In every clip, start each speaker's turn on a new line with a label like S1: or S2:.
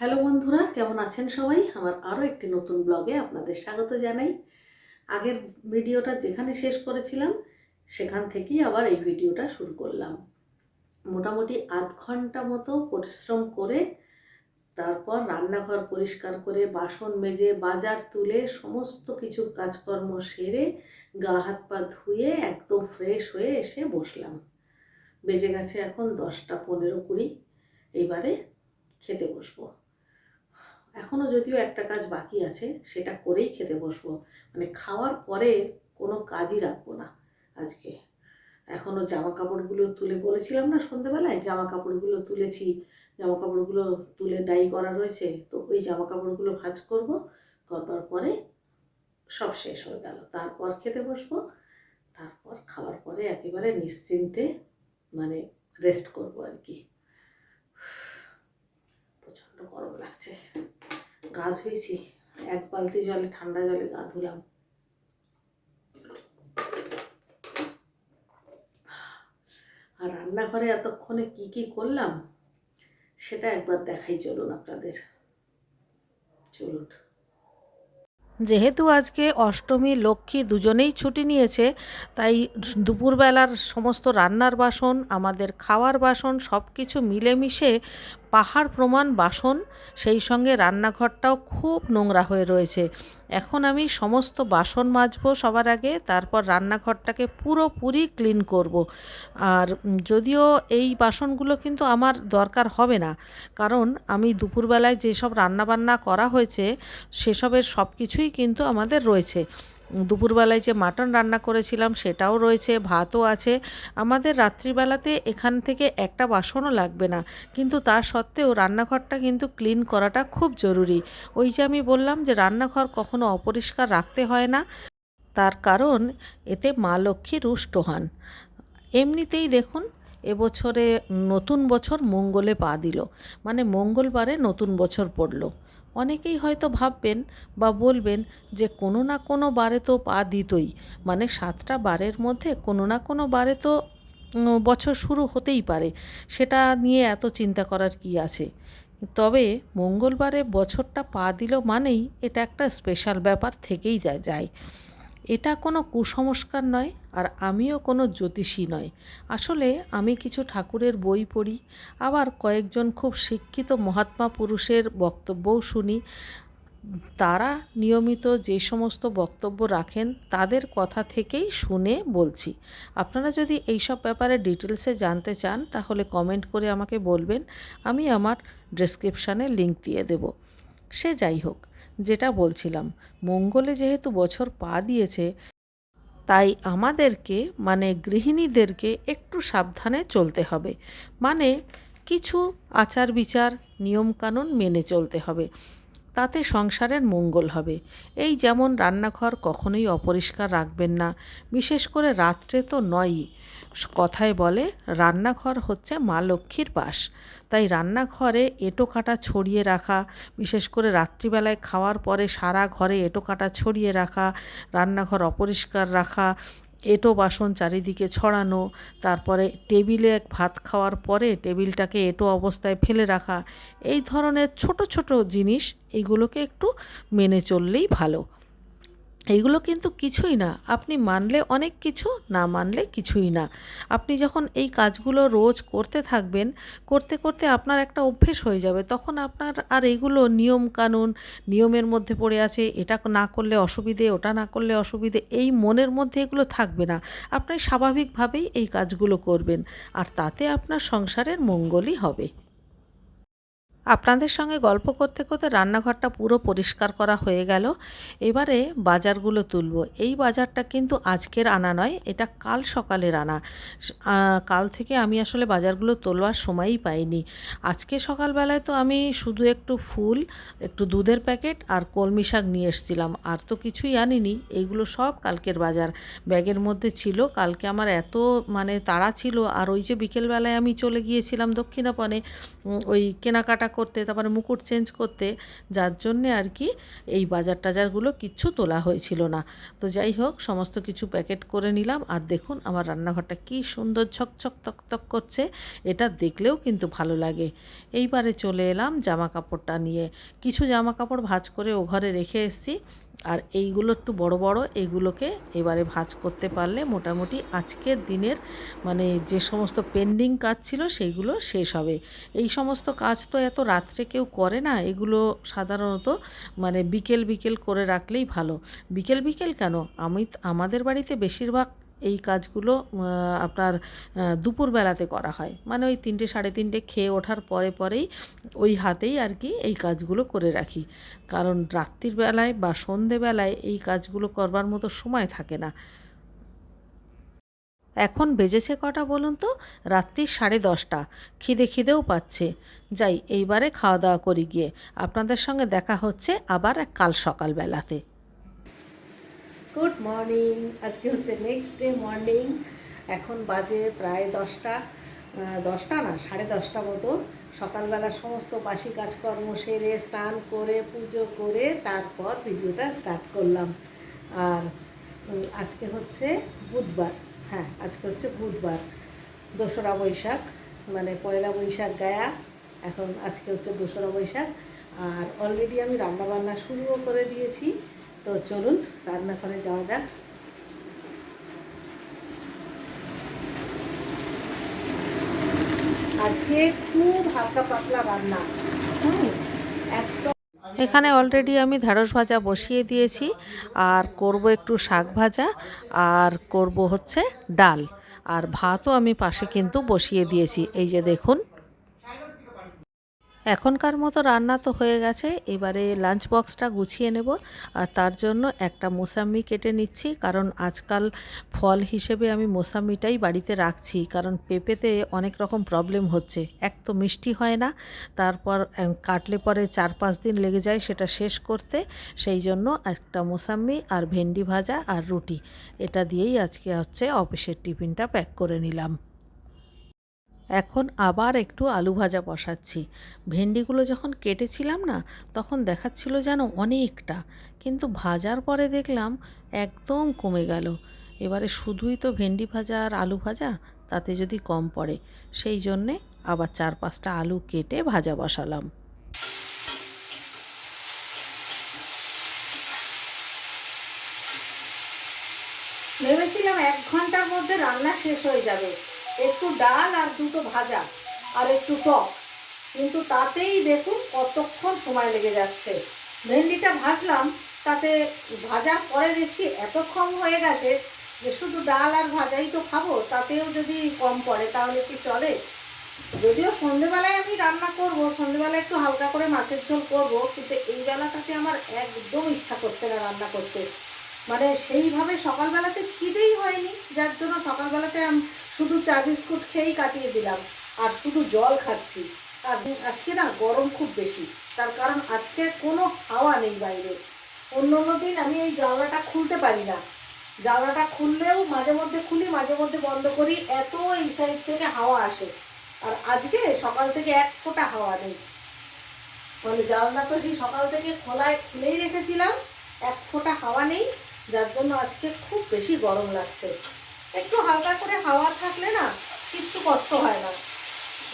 S1: Hello বন্ধুরা, কেমন আছেন সবাই? আমার আরও একটি নতুন ব্লগে আপনাদের স্বাগত জানাই। আগের ভিডিওটা যেখানে শেষ করেছিলাম, সেখান থেকেই আবার এই ভিডিওটা শুরু করলাম। মোটামুটি আধ ঘণ্টা মতো পরিশ্রম করে, তারপর রান্নাঘর পরিষ্কার করে, বাসন মেজে, বাজার তুলে, সমস্ত কিছু কাজকর্ম সেরে, গা হাত পা ধুয়ে একদম ফ্রেশ হয়ে এসে বসলাম। বেজে গেছে এখন দশটা পনেরো কুড়ি, এবারে খেতে বসবো। এখনও যদিও একটা কাজ বাকি আছে, সেটা করেই খেতে বসবো। মানে খাওয়ার পরে কোনো কাজই রাখব না আজকে। এখনও জামা কাপড়গুলো তুলে বলেছিলাম না সন্ধেবেলায় জামা কাপড়গুলো তুলেছি জামা কাপড়গুলো তুলে ডাই করা রয়েছে, তো ওই জামা কাপড়গুলো ভাজ করব করবার পরে সব শেষ হয়ে গেল। তারপর খেতে বসবো, তারপর খাওয়ার পরে একেবারে নিশ্চিন্তে মানে রেস্ট করব আর কি। প্রচণ্ড গরম লাগছে। গা ধুয়েছি, এক বালতি জলে, ঠান্ডা জলে গা ধুলাম। আর রান্নাঘরে এতক্ষণে কি কি করলাম, সেটা একবার দেখাই, চলুন আপনাদের। চলুন।
S2: যেহেতু আজকে অষ্টমী, লক্ষ্মী দুজনেই ছুটি নিয়েছে, তাই দুপুরবেলার সমস্ত রান্নার বাসন, আমাদের খাওয়ার বাসন সব কিছু মিলেমিশে পাহাড় প্রমাণ বাসন, সেই সঙ্গে রান্নাঘরটাও খুব নোংরা হয়ে রয়েছে এখন আমি সমস্ত বাসন মাজবো সবার আগে, তারপর রান্নাঘরটাকে পুরোপুরি ক্লিন করব। আর যদিও এই বাসনগুলো কিন্তু আমার দরকার হবে না, কারণ আমি দুপুরবেলায় যেসব রান্নাবান্না করা হয়েছে, সেসবের সব কিছুই কিন্তু আমাদের রয়েছে দুপুরবেলায় যে মাটন রান্না করেছিলাম সেটাও রয়েছে, ভাতও আছে। আমাদের রাত্রিবেলাতে এখান থেকে একটা বাসনও লাগবে না। কিন্তু তা সত্ত্বেও রান্নাঘরটা কিন্তু ক্লিন করাটা খুব জরুরি। ওই যে আমি বললাম যে রান্নাঘর কখনো অপরিষ্কার রাখতে হয় না। তার কারণ, এতে মা লক্ষ্মী রুষ্ট হন। এমনিতেই দেখুন, এবছরে নতুন বছর মঙ্গলে পা দিল। মানে মঙ্গলবারে নতুন বছর পড়ল। অনেকেই হয়তো ভাববেন বা বলবেন যে কোনো না কোনো বারে তো পা দিতই। মানে সাতটা বারের মধ্যে কোনো না কোনো বারে তো বছর শুরু হতেই পারে। সেটা নিয়ে এত চিন্তা করার কি আছে? তবে মঙ্গলবারে বছরটা পা দিল মানেই এটা একটা স্পেশাল ব্যাপার থেকেই যায় যায়। এটা কোনো কুসংস্কার নয় আর আমিও কোনো জ্যোতিষী নয়। আসলে আমি কিছু ঠাকুরের বই পড়ি, আবার কয়েকজন খুব শিক্ষিত মহাত্মা পুরুষের বক্তব্যও শুনি। তারা নিয়মিত যে সমস্ত বক্তব্য রাখেন, তাদের কথা থেকেই শুনে বলছি। আপনারা যদি এইসব ব্যাপারে ডিটেলসে জানতে চান, তাহলে কমেন্ট করে আমাকে বলবেন, আমি আমার ডেসক্রিপশানে লিংক দিয়ে দেব। সে যাই হোক যেটা বলছিলাম, মঙ্গলে যেহেতু বছর পা দিয়েছে, তাই আমাদেরকে মানে গৃহিণীদেরকে একটু সাবধানে চলতে হবে। মানে কিছু আচার বিচার নিয়মকানুন মেনে চলতে হবে। তাতে সংসারের মঙ্গল হবে। এই যেমন রান্নাঘর কখনোই অপরিষ্কার রাখবেন না, বিশেষ করে রাত্রে তো নয়ই। কথায় বলে, রান্নাঘর হচ্ছে মা লক্ষ্মীর বাস। তাই রান্নাঘরে এঁটো কাটা ছড়িয়ে রাখা, বিশেষ করে রাত্রিবেলায় খাওয়ার পরে সারা ঘরে এঁটো কাটা ছড়িয়ে রাখা, রান্নাঘর অপরিষ্কার রাখা এঁটো বাসন চারিদিকে ছড়ানো, তারপরে টেবিলে ভাত খাওয়ার পরে টেবিলটাকে এঁটো অবস্থায় ফেলে রাখা, এই ধরনের ছোট ছোট জিনিস এগুলোকে একটু মেনে চললেই ভালো। এইগুলো কিন্তু কিছুই না। আপনি মানলে অনেক কিছু, না মানলে কিছুই না। আপনি যখন এই কাজগুলো রোজ করতে থাকবেন, করতে করতে আপনার একটা অভ্যেস হয়ে যাবে। তখন আপনার আর এইগুলো নিয়ম কানুন, নিয়মের মধ্যে পড়ে আছে, এটা না করলে অসুবিধে, ওটা না করলে অসুবিধে, এই মনের মধ্যে এগুলো থাকবে না। আপনি স্বাভাবিকভাবেই এই কাজগুলো করবেন। আর তাতে আপনার সংসারের মঙ্গলই হবে। আপনাদের সঙ্গে গল্প করতে করতে রান্নাঘরটা পুরো পরিষ্কার করা হয়ে গেল। এবারে বাজারগুলো তুলব। এই বাজারটা কিন্তু আজকের আনা নয়, এটা কাল সকালের আনা। কাল থেকে আমি আসলে বাজারগুলো তোলবার সময়ই পাইনি। আজকে সকালবেলায় তো আমি শুধু একটু ফুল, একটু দুধের প্যাকেট আর কলমি শাক নিয়ে এসেছিলাম। আর তো কিছুই আনিনি এইগুলো সব কালকের বাজার। ব্যাগের মধ্যে ছিল, কালকে আমার এত মানে তাড়া ছিল। আর ওই যে বিকেলবেলায় আমি চলে গিয়েছিলাম দক্ষিণাপনে ওই কেনাকাটা
S3: করতে, তারপরে মুকুট চেঞ্জ করতে, যার জন্যে আর কি এই বাজার টাজারগুলো কিচ্ছু তোলা হয়েছিল না। তো যাই হোক, সমস্ত কিছু প্যাকেট করে নিলাম আর দেখুন আমার রান্নাঘরটা কি সুন্দর ঝকঝক তকতক করছে, এটা দেখলেও কিন্তু ভালো লাগে। এইবারে চলে এলাম জামা কাপড়টা নিয়ে। কিছু জামা কাপড় ভাজ করে ও ঘরে রেখে এসেছি। আর এইগুলো একটু বড় বড়, এগুলোকে এবারে ভাজ করতে পারলে মোটামুটি আজকের দিনের মানে যে সমস্ত পেন্ডিং কাজ ছিল সেইগুলো শেষ হবে। এই সমস্ত কাজ তো এত রাত্রে কেউ করে না, এগুলো সাধারণত মানে বিকেল বিকেল করে রাখলেই ভালো। বিকেল বিকেল কেন? আমি আমাদের বাড়িতে বেশিরভাগ এই কাজগুলো আপনার দুপুরবেলাতে করা হয়। মানে ওই তিনটে, সাড়ে তিনটে খেয়ে ওঠার পরে পরেই ওই হাতেই আর কি এই কাজগুলো করে রাখি। কারণ রাত্রির বেলায় বা সন্ধেবেলায় এই কাজগুলো করবার মতো সময় থাকে না। এখন বেজেছে কটা বলুন তো? রাত্রি সাড়ে দশটা। খিদে খিদেও পাচ্ছে। যাই, এইবারে খাওয়া দাওয়া করি গিয়ে। আপনাদের সঙ্গে দেখা হচ্ছে আবার কাল সকালবেলাতে।
S2: গুড মর্নিং আজকে হচ্ছে নেক্সট ডে মর্নিং এখন বাজে প্রায় দশটা দশটা না, সাড়ে দশটা মতো সকালবেলা সমস্ত বাসি কাজকর্ম সেরে, স্নান করে, পুজো করে, তারপর ভিডিওটা স্টার্ট করলাম। আর আজকে হচ্ছে বুধবার। হ্যাঁ আজকে হচ্ছে বুধবার। দোসরা বৈশাখ মানে পয়লা বৈশাখ গায়া। এখন আজকে হচ্ছে দোসরা বৈশাখ। আর অলরেডি আমি রান্নাবান্না শুরুও করে দিয়েছি। তো চলুন রান্নাঘরে যাওয়া যাক। আজকে খুব হালকা পাতলা রান্না।
S3: এখানে অলরেডি আমি ঢ্যাঁড়স ভাজা বসিয়ে দিয়েছি, আর করব একটু শাক ভাজা, আর করব হচ্ছে ডাল। আর ভাতও আমি পাশে কিন্তু বসিয়ে দিয়েছি, এই যে দেখুন। এখনকার মতো রান্না তো হয়ে গেছে, এবারে লাঞ্চ বক্সটা গুছিয়ে নেব। আর তার জন্য একটা মোসাম্মি কেটে নিচ্ছি, কারণ আজকাল ফল হিসেবে আমি মোসাম্মিটাই বাড়িতে রাখছি, কারণ পেঁপেতে অনেক রকম প্রবলেম হচ্ছে। এক তো মিষ্টি হয় না, তারপর কাটলে পরে চার পাঁচ দিন লেগে যায় সেটা শেষ করতে, সেই জন্য একটা মোসাম্মি আর ভেন্ডি ভাজা আর রুটি। এটা দিয়েই আজকে হচ্ছে অফিসের টিফিনটা প্যাক করে নিলাম। এখন আবার একটু আলু ভাজা বসাচ্ছি। ভেন্ডিগুলো যখন কেটেছিলাম না, তখন দেখাচ্ছিল যেন অনেকটা। কিন্তু ভাজার পরে দেখলাম একদম কমে গেল। এবারে শুধুই তো ভেন্ডি ভাজা আর আলু ভাজা, তাতে যদি কম পড়ে। সেই জন্যে আবার চার পাঁচটা আলু কেটে ভাজা বসালাম।
S2: ভেবেছিলাম এক ঘণ্টার মধ্যে রান্না শেষ হয়ে যাবে। একটু ডাল আর দুটো ভাজা আর একটু টক। কিন্তু তাতেই দেখুন কতক্ষণ সময় লেগে যাচ্ছে। ভেন্ডিটা ভাজলাম, তাতে ভাজার পরে দেখছি এতক্ষণ হয়ে গেছে যে শুধু ডাল আর ভাজাই তো খাব, তাতেও যদি কম পড়ে তাহলে কি চলে? যদিও সন্ধেবেলায় আমি রান্না করব, সন্ধেবেলায় একটু হালকা করে মাছের ঝোল করব, কিন্তু এই বেলাটাতে আমার একদম ইচ্ছা করছে না রান্না করতে। মানে সেইভাবে সকালবেলাতে খিদেই হয়নি, যার জন্য সকালবেলাতে শুধু চা বিস্কুট খেয়েই কাটিয়ে দিলাম, আর শুধু জল খাচ্ছি। আর আজকে না গরম খুব বেশি, তার কারণ আজকে কোনো হাওয়া নেই বাইরে। অন্য অন্য দিন আমি এই জানলাটা খুলতে পারি না। জানলাটা খুললেও মাঝে মধ্যে খুলি, মাঝে মধ্যে বন্ধ করি, এত এই সাইড থেকে হাওয়া আসে। আর আজকে সকাল থেকে এক ফোঁটা হাওয়া নেই। মানে জানলা তো সেই সকাল থেকে খোলায় খুলেই রেখেছিলাম, এক ফোঁটা হাওয়া নেই, যার জন্য আজকে খুব বেশি গরম লাগছে। একটু হালকা করে হাওয়া থাকলে না কিচ্ছু কষ্ট হয় না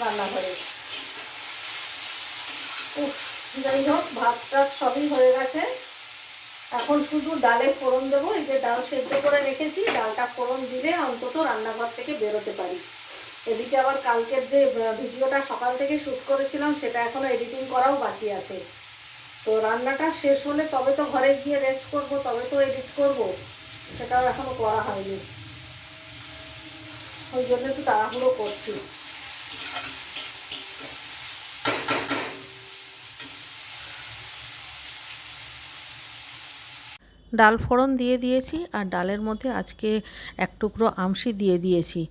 S2: রান্নাঘরে। যাই হোক, ভাত টাত সবই হয়ে গেছে। এখন শুধু ডালে ফোড়ন দেবো, এই যে ডাল সেদ্ধ করে রেখেছি, ডালটা ফোড়ন দিলে অন্তত রান্নাঘর থেকে বেরোতে পারি। এদিকে আবার কালকের যে ভিডিওটা সকাল থেকে শ্যুট করেছিলাম, সেটা এখনও এডিটিং করাও বাকি আছে। তো রান্নাটা শেষ হলে তবে তো ঘরে গিয়ে রেস্ট করব, তবে তো এডিট করব, সেটাও এখনও করা হয়নি। ওই জন্য একটু তাড়াহুড়ো করছি।
S3: ডাল ফোড়ন দিয়ে দিয়েছি আর ডালের মধ্যে আজকে এক টুকরো আমশি দিয়ে দিয়েছি।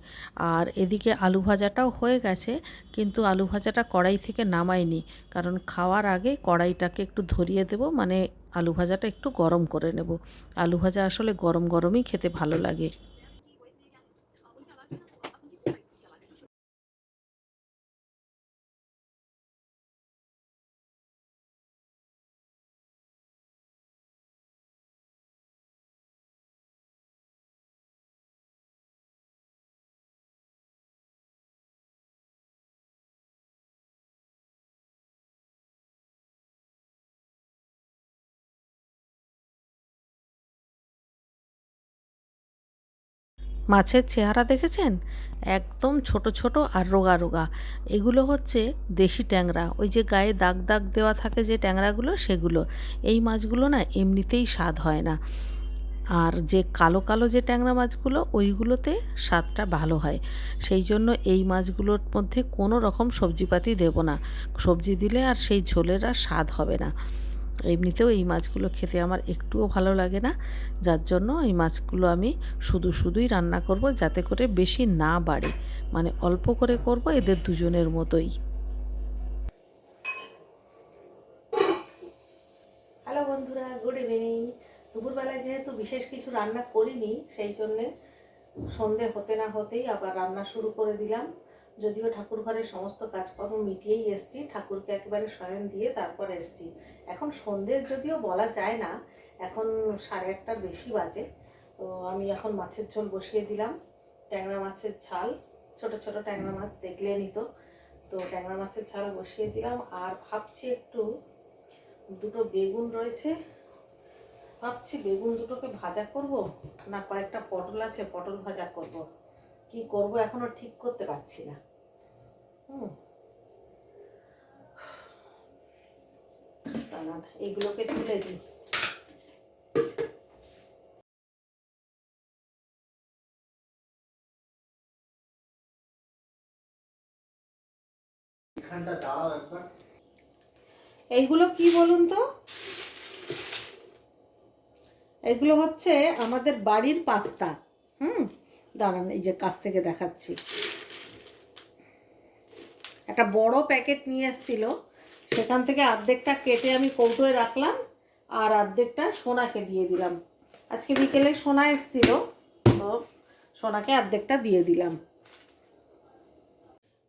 S3: আর এদিকে আলু ভাজাটাও হয়ে গেছে, কিন্তু আলু ভাজাটা কড়াই থেকে নামাইনি, কারণ খাওয়ার আগে কড়াইটাকে একটু ধরিয়ে দেব মানে আলু ভাজাটা একটু গরম করে নেব। আলু ভাজা আসলে গরম গরমই খেতে ভালো লাগে। মাছের চেহারা দেখেছেন? একদম ছোট ছোট আর রোগা রোগা। এগুলো হচ্ছে দেশি ট্যাংরা। ওই যে গায়ে দাগ দাগ দেওয়া থাকে যে ট্যাংরাগুলো, সেগুলো। এই মাছগুলো না এমনিতেই স্বাদ হয় না। আর যে কালো কালো যে ট্যাংরা মাছগুলো, ওইগুলোতে স্বাদটা ভালো হয়। সেই জন্য এই মাছগুলোর মধ্যে কোনো রকম সবজিপাতি দেব না। সবজি দিলে আর সেই ঝোলের আর স্বাদ হবে না। এমনিতেও এই মাছগুলো খেতে আমার একটুও ভালো লাগে না। যার জন্য এই মাছগুলো আমি শুধু শুধুই রান্না করব যাতে করে বেশি না বাড়ে। মানে অল্প করে করব এদের দুজনের মতোই।
S2: হ্যালো বন্ধুরা, গুড ইভিনিং। দুপুরবেলায় যেহেতু বিশেষ কিছু রান্না করিনি, সেই জন্যে সন্ধে হতে না হতেই আবার রান্না শুরু করে দিলাম। যদিও ঠাকুর ঘরের সমস্ত কাজকর্ম মিটিয়েই এসছি, ঠাকুরকে একেবারে শয়ন দিয়ে তারপর এসছি। এখন সন্ধ্যের যদিও বলা যায় না, এখন সাড়ে আটটার বেশি বাজে। তো আমি এখন মাছের ঝোল বসিয়ে দিলাম। ট্যাংরা মাছের ঝাল, ছোট ছোট ট্যাংরা মাছ দেখলে তো। তো ট্যাংরা মাছের ঝাল বসিয়ে দিলাম আর ভাবছি একটু দুটো বেগুন রয়েছে। ভাবছি বেগুন দুটোকে ভাজা করব না কয়েকটা পটল আছে, পটল ভাজা করব। কি করব এখনও ঠিক করতে পারছি না। এইগুলোকে তুলে দিই।
S4: একবার।
S2: এইগুলো কি বলুন তো? এগুলো হচ্ছে আমাদের বাড়ির পাস্তা। হুম? দাঁড়ান এই যে কাছ থেকে দেখাচ্ছি। একটা বড় প্যাকেট নিয়ে এসেছিল। সেখান থেকে অর্ধেকটা কেটে আমি কৌটোয় রাখলাম আর অর্ধেকটা সোনাকে দিয়ে দিলাম। আজকে বিকেলে সোনা এসেছিল, তো সোনাকে অর্ধেকটা দিয়ে দিলাম।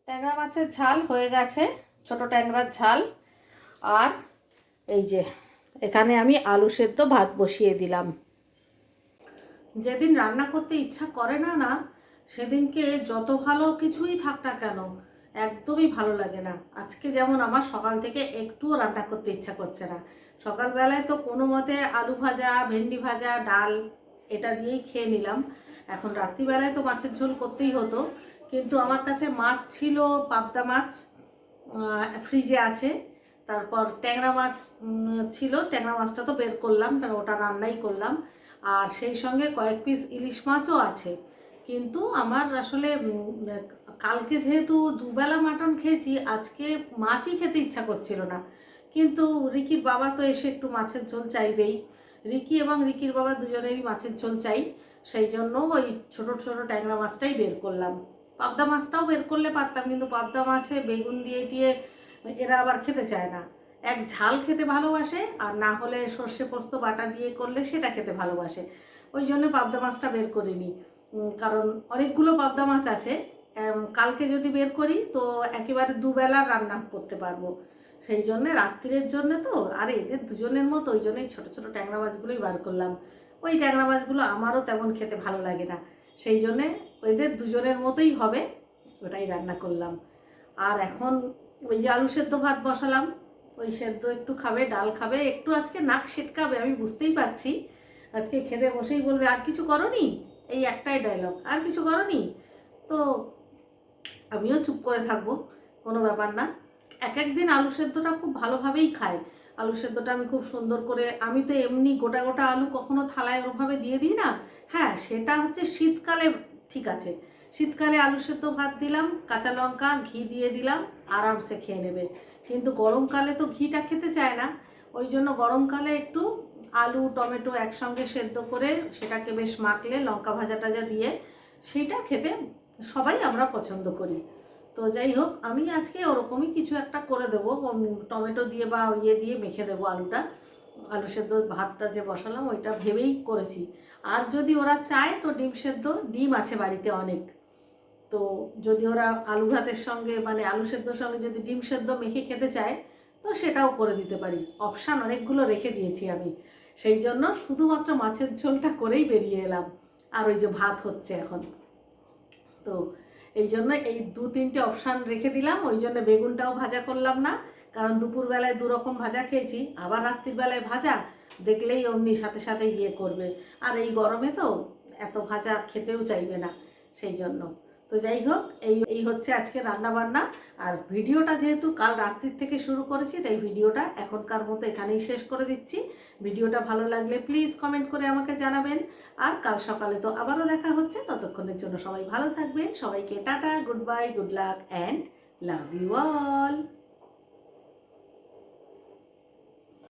S2: ট্যাংরা মাছের ঝাল হয়ে গেছে, ছোট ট্যাংরার ঝাল। আর এই যে, এখানে আমি আলু সেদ্ধ ভাত বসিয়ে দিলাম। যেদিন রান্না করতে ইচ্ছা করে না না, সেদিনকে যত ভালো কিছুই থাক না কেন একদমই ভালো লাগে না। আজকে যেমন আমার সকাল থেকে একটুও রান্না করতে ইচ্ছা করছে না। সকালবেলায় তো কোনো মতে আলু ভাজা, ভেন্ডি ভাজা, ডাল এটা দিয়েই খেয়ে নিলাম। এখন রাত্রিবেলায় তো মাছের ঝোল করতেই হতো। কিন্তু আমার কাছে মাছ ছিল, পাবদা মাছ ফ্রিজে আছে। তারপর ট্যাংরা মাছ ছিল। ট্যাংরা মাছটা তো বের করলাম কারণ ওটা রান্নাই করলাম। আর সেই সঙ্গে কয়েক পিস ইলিশ মাছও আছে। কিন্তু আমার আসলে কালকে যেহেতু দুবেলা মাটন খেয়েছি, আজকে মাছই খেতে ইচ্ছা করছিল না। কিন্তু রিকির বাবা তো এসে একটু মাছের ঝোল চাইবেই। রিকি এবং রিকির বাবা দুজনেরই মাছের ঝোল চাই, সেই জন্য ওই ছোট ছোট ট্যাংরা মাছটাই বের করলাম। পাবদা মাছটাও বের করলে পারতাম, কিন্তু পাবদা মাছে বেগুন দিয়ে টিয়ে এরা আবার খেতে চায় না। এক ঝাল খেতে ভালোবাসে, আর না হলে সর্ষে পোস্ত, বাটা দিয়ে করলে সেটা খেতে ভালোবাসে। ওই জন্য পাবদা মাছটা বের করিনি। কারণ অনেকগুলো পাবদা মাছ আছে কালকে যদি বের করি, তো একেবারে দুবেলা রান্না করতে পারব। সেই জন্যে রাত্রিরের জন্য তো, আর এদের দুজনের মতো, ওই জন্যই ছোটো ছোটো ট্যাংরা মাছগুলোই বার করলাম। ওই ট্যাংরা মাছগুলো আমারও তেমন খেতে ভালো লাগে না। সেই জন্যে এদের দুজনের মতোই হবে, ওটাই রান্না করলাম। আর এখন ওই যে আলু সেদ্ধ ভাত বসালাম, ওই সেদ্ধ একটু খাবে, ডাল খাবে, একটু আজকে নাক সেটকাবে আমি বুঝতেই পারছি। আজকে খেতে বসেই বলবে, আর কিছু করনি? এই একটাই ডায়লগ আর কিছু করনি? তো আমিও চুপ করে থাকব, কোনো ব্যাপার না। এক এক দিন আলু সেদ্ধটা খুব ভালোভাবেই খায় আলু সেদ্ধটা আমি খুব সুন্দর করে, আমি তো এমনি গোটা গোটা আলু কখনো থালায় ওরভাবে দিয়ে দিই না। হ্যাঁ সেটা হচ্ছে শীতকালে ঠিক আছে। শীতকালে আলু সেদ্ধ ভাত দিলাম, কাঁচা লঙ্কা, ঘি দিয়ে দিলাম, আরামসে খেয়ে নেবে। কিন্তু গরমকালে তো ঘিটা খেতে চায় না। ওই জন্য গরমকালে একটু আলু, টমেটো একসঙ্গে সেদ্ধ করে সেটাকে বেশ মাখলে, লঙ্কা ভাজা টাজা দিয়ে সেটা খেতে সবাই আমরা পছন্দ করি। তো যাই হোক, আমি আজকে ওরকমই কিছু একটা করে দেবো। টমেটো দিয়ে বা ইয়ে দিয়ে মেখে দেবো আলুটা। আলু সেদ্ধ ভাতটা যে বসালাম, ওইটা ভেবেই করেছি। আর যদি ওরা চায়, তো ডিম সেদ্ধ, ডিম আছে বাড়িতে অনেক। তো যদি ওরা আলু ভাতের সঙ্গে মানে আলু সেদ্ধর সঙ্গে যদি ডিম সেদ্ধ মেখে খেতে চায়, তো সেটাও করে দিতে পারি। অপশান অনেকগুলো রেখে দিয়েছি আমি। সেই জন্য শুধুমাত্র মাছের ঝোলটা করেই বেরিয়ে এলাম। আর ওই যে ভাত হচ্ছে এখন। তো এই জন্য এই দু তিনটে অপশান রেখে দিলাম, ওই জন্য বেগুনটাও ভাজা করলাম না, কারণ দুপুরবেলায় দুরকম ভাজা খেয়েছি, আবার রাত্রিবেলায় ভাজা, দেখলেই অমনি সাথে সাথে ইয়ে করবে। আর এই গরমে তো এত ভাজা খেতেও চাইবে না, সেই জন্য। তো যাই হোক, এই এই হচ্ছে আজকে রান্না বান্না আর ভিডিওটা যেহেতু কাল রাত্রির থেকে শুরু করেছি, তাই ভিডিওটা এখনকার মতো এখানেই শেষ করে দিচ্ছি। ভিডিওটা ভালো লাগলে প্লিজ কমেন্ট করে আমাকে জানাবেন। আর কাল সকালে তো আবারও দেখা হচ্ছে, ততক্ষণের জন্য সবাই ভালো থাকবেন। সবাইকে tata good bye good luck and love you all